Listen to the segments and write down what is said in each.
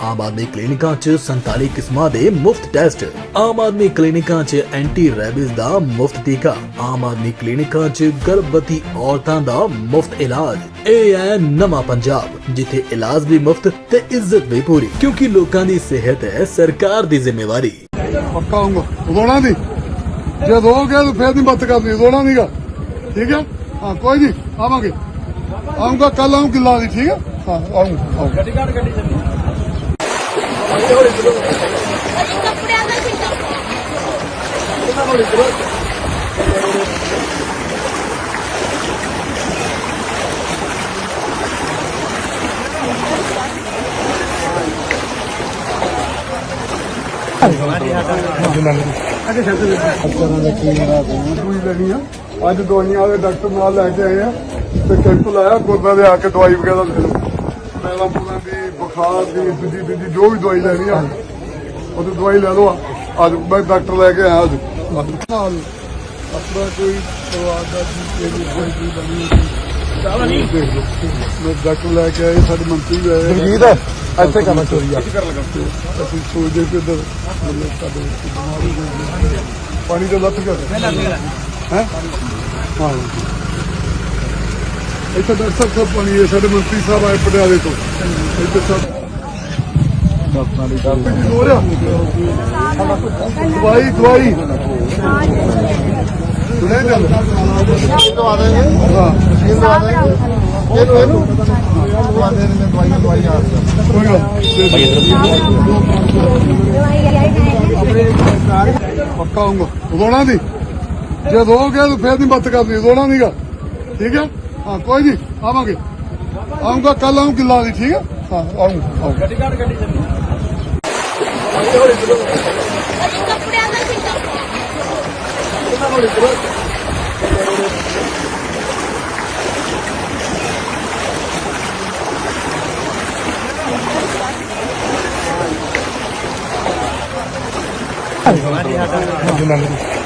ਆਮ ਆਦਮੀ ਕਲੀਨਿਕਾਂ 'ਚ 47 ਕਿਸਮਾਂ ਦੇ ਮੁਫਤ ਟੈਸਟ। ਆਮ ਆਦਮੀ ਕਲੀਨਿਕਾਂ 'ਚ ਐਂਟੀ ਰੈਬਿਸ ਦਾ ਮੁਫਤ ਟੀਕਾ। ਆਮ ਆਦਮੀ ਕਲੀਨਿਕਾਂ 'ਚ ਗਰਭਵਤੀ ਔਰਤਾਂ ਦਾ ਮੁਫਤ ਇਲਾਜ। ਇਹ ਹੈ ਨਵਾਂ ਪੰਜਾਬ, ਜਿੱਥੇ ਇਲਾਜ ਵੀ ਮੁਫਤ ਤੇ ਇੱਜ਼ਤ ਵੀ ਪੂਰੀ। ਕਿਉਂਕਿ ਲੋਕਾਂ ਦੀ ਸਿਹਤ ਹੈ ਸਰਕਾਰ ਦੀ ਜ਼ਿੰਮੇਵਾਰੀ। ਪੱਕਾ ਆਉਂਗਾ ਉਦੋਣਾ ਦੀ ਜੇ ਦੋ ਤਾਂ ਫੇਰ ਨਹੀਂ ਬੱਤ ਕਰਨੀ। ਉਦੋਣਾ ਨਹੀਂਗਾ ਠੀਕ ਹੈ? ਹਾਂ, ਕੋਈ ਨਹੀਂ। ਆਵਾਂਗੇ। ਆਉਂਗਾ ਕੱਲ ਆਉਂ ਕਿੱਲਾ ਦੀ ਠੀਕ ਹੈ? ਹਾਂ ਆਉਂਗਾ ਆਉਂਗਾ ਅਜੀ ਕੱਪੜਿਆਂ ਦਾ ਸੀਗਾ ਦਵਾਈ ਲੈਣੀ ਆ ਅੱਜ ਦਵਾਈਆਂ ਵਾਲੇ ਡਾਕਟਰ ਨਾਲ ਲੈ ਕੇ ਆਏ ਆ ਤੇ ਕੈਂਪ ਲਾਇਆ ਗੁਰਦਾ ਦੇ ਆ ਕੇ ਦਵਾਈ ਵਗੈਰਾ ਦੇ ਦਿਓ। ਪਹਿਲਾਂ ਪੂਰਾ ਦੀ ਬੁਖਾਰ ਦੀ ਦੂਜੀ ਦੂਜੀ ਜੋ ਵੀ ਦਵਾਈ ਲੈਣੀ ਆ ਉਹ ਤੇ ਦਵਾਈ ਲੈ ਲਓ। ਅੱਜ ਮੈਂ ਡਾਕਟਰ ਲੈ ਕੇ ਆਇਆ ਅੱਜ। ਨਾਲ ਆਪਣਾ ਕੋਈ ਪਰਿਵਾਰ ਦਾ ਜੀ ਕੋਈ ਕੋਈ ਚੀਜ਼ ਬਣੀ ਚਾਹ ਨਹੀਂ ਦੇਖ ਲਓ। ਮੈਂ ਡਾਕਟਰ ਲੈ ਕੇ ਆਏ ਸਾਡੇ ਮੰਤਰੀ ਵੀ ਆਏ। ਜਗਜੀਤ ਇੱਥੇ ਕੰਮ ਚੋਰੀ ਆ ਅਸੀਂ ਸੋਚਦੇ ਕਿ ਇਧਰ ਮਤਲਬ ਸਾਡੇ ਬਿਮਾਰੀ ਹੋਈ ਪਾਣੀ ਤਾਂ ਲੱਥ ਗਿਆ ਹੈ? ਹਾਂ। ਇੱਥੇ ਡਾਕਟਰ ਸਾਹਿਬ ਸਭ ਪਾਣੀ ਹੈ ਸਾਡੇ ਮੰਤਰੀ ਸਾਹਿਬ ਆਏ ਪਟਿਆਲੇ ਤੋਂ। ਇੱਥੇ ਸਭ ਦਵਾਈ ਦਵਾਈ ਸੁਣੇ ਗੱਲ ਦਵਾ ਦੇਂਗੇ ਹਾਂ ਮਸ਼ੀਨ ਦਵਾ ਦੇਂਗੇ ਇਹਨੂੰ ਇਹਨੂੰ ਦਵਾ ਦੇ ਨੇ ਦਵਾਈਆਂ ਕੋਈ ਗੱਲ ਪੱਕਾ ਆਉਂਗਾ ਉਦੋਣਾ ਦੀ ਜੇ ਗਿਆ ਤਾਂ ਫੇਰ ਨਹੀਂ ਬੱਤ ਕਰਨੀ। ਉਦੋਣਾ ਨਹੀਂਗਾ ਠੀਕ ਹੈ? ਹਾਂ ਕੋਈ ਨਹੀਂ ਆਵਾਂਗੇ ਆਉਂਗਾ ਕੱਲ ਆਉਂ ਕਿੱਲਾ ਦੀ ਠੀਕ ਹੈ ਹਾਂ ਆਉਂਗਾ ਆਉਂਗਾ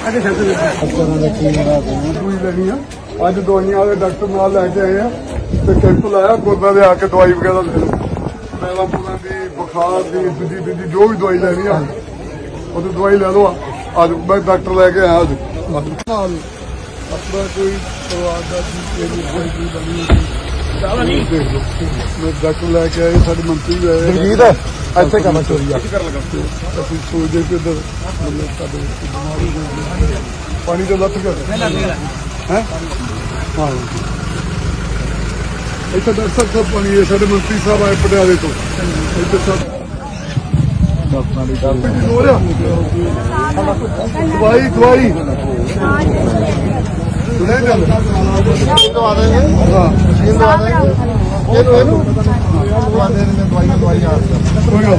ਅਜੀ ਕੱਪੜਿਆਂ ਦਾ ਅੱਜ ਦਵਾਈਆਂ ਵਾਲੇ ਡਾਕਟਰ ਨਾਲ ਲੈ ਕੇ ਆਏ ਆ ਤੇ ਕੈਂਪ ਲਾਇਆ ਗੁਰਦਾ ਦੇ ਆ ਕੇ ਦਵਾਈ ਵਗੈਰਾ ਦੇ ਦਿਓ ਪਹਿਲਾਂ ਪੂਰਾ ਦੀ ਬੁਖਾਰ ਦੀ ਦੂਜੀ ਦੂਜੀ ਜੋ ਵੀ ਦਵਾਈ ਲੈਣੀ ਆ ਉਹ ਤੇ ਦਵਾਈ ਲੈ ਲਓ। ਅੱਜ ਮੈਂ ਡਾਕਟਰ ਲੈ ਕੇ ਆਇਆ ਅੱਜ। ਨਾਲ ਆਪਣਾ ਕੋਈ ਪਰਿਵਾਰ ਦਾ ਜੀ ਕੋਈ ਕੋਈ ਬਣੀ ਚਾਹ ਨਹੀਂ। ਦੇਖ ਲਓ। ਮੈਂ ਡਾਕਟਰ ਲੈ ਕੇ ਆਏ ਸਾਡੇ ਮੰਤਰੀ ਵੀ ਆਏ। ਜਗਜੀਤ ਇੱਥੇ ਕੰਮ ਚੋਰੀ ਆ ਅਸੀਂ ਸੋਚਦੇ ਕਿ ਇਧਰ ਮਤਲਬ ਸਾਡੇ ਪਾਣੀ ਤਾਂ ਲੱਥ ਗਿਆ ਹੈ? ਹਾਂ ਇੱਥੇ ਡਾਕਟਰ ਸਾਹਿਬ ਸਭ ਪਾਣੀ ਹੈ ਸਾਡੇ ਮੰਤਰੀ ਸਾਹਿਬ ਆਏ ਪਟਿਆਲੇ ਤੋਂ। ਇੱਥੇ ਸਭ ਡਾਕਟਰਾਂ ਦੀ ਗੱਲ ਹੋ ਰਿਹਾ ਦਵਾਈ ਦਵਾਈ। ਸੁਣੇ ਗੱਲ? ਦਵਾ ਦੇਂਗੇ ਹਾਂ। ਮਸ਼ੀਨ ਦਵਾ ਦੇਂਗੇ ਇਹਨੂੰ ਇਹਨੂੰ ਦਵਾ ਦੇ ਨੇ ਦਵਾਈਆਂ ਦਵਾਈਆਂ ਕੋਈ ਗੱਲ